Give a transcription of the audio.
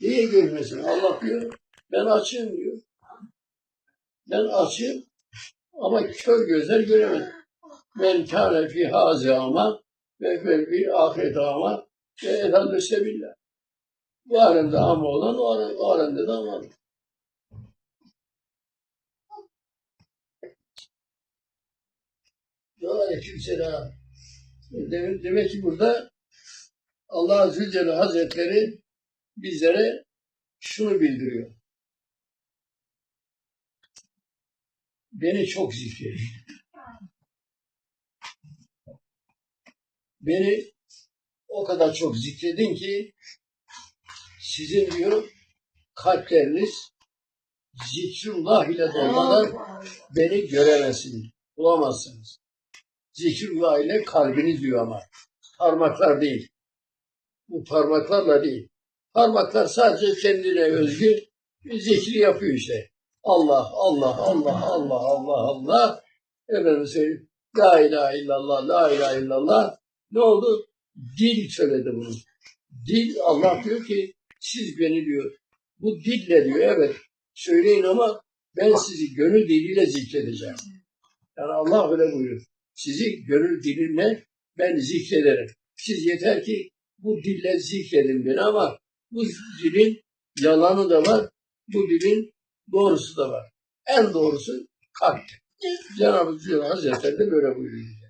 Niye görmesin? Allah diyor. Ben açığım diyor. Ben açığım ama kör gözler göremez. Men kâne fî hâzi ama ve vel bir ahiret ama ve elhamdü sebillah. Bu alemde ama olan o alemde, o alemde de ama olan. Aleykümselam. Demek, ki burada Allah Azze Celle Hazretleri bizlere şunu bildiriyor. Beni çok zikredin. Beni o kadar çok zikredin ki sizin diyor kalpleriniz zikrullah ile dolmadan beni göremezsiniz, bulamazsınız. Zikrullah ile kalbiniz diyor ama. Parmaklar değil. Bu parmaklarla değil. Parmaklar sadece kendine özgü zikri yapıyor işte. Allah, Allah, Allah, Allah, Allah, Allah. Efendim söyleyeyim. La ilahe illallah, la ilahe illallah. Ne oldu? Dil söyledi bunu. Dil, Allah diyor ki siz beni diyor. Bu dille diyor evet söyleyin ama ben sizi gönül diliyle zikredeceğim. Yani Allah öyle buyuruyor. Sizi gönül dilimle ben zikrederim. Siz yeter ki bu dille zikredin beni ama bu dilin yalanı da var. Bu dilin doğrusu da var. En doğrusu kalp. Cenab-ı Zülal Hazretleri de böyle buyuruyor.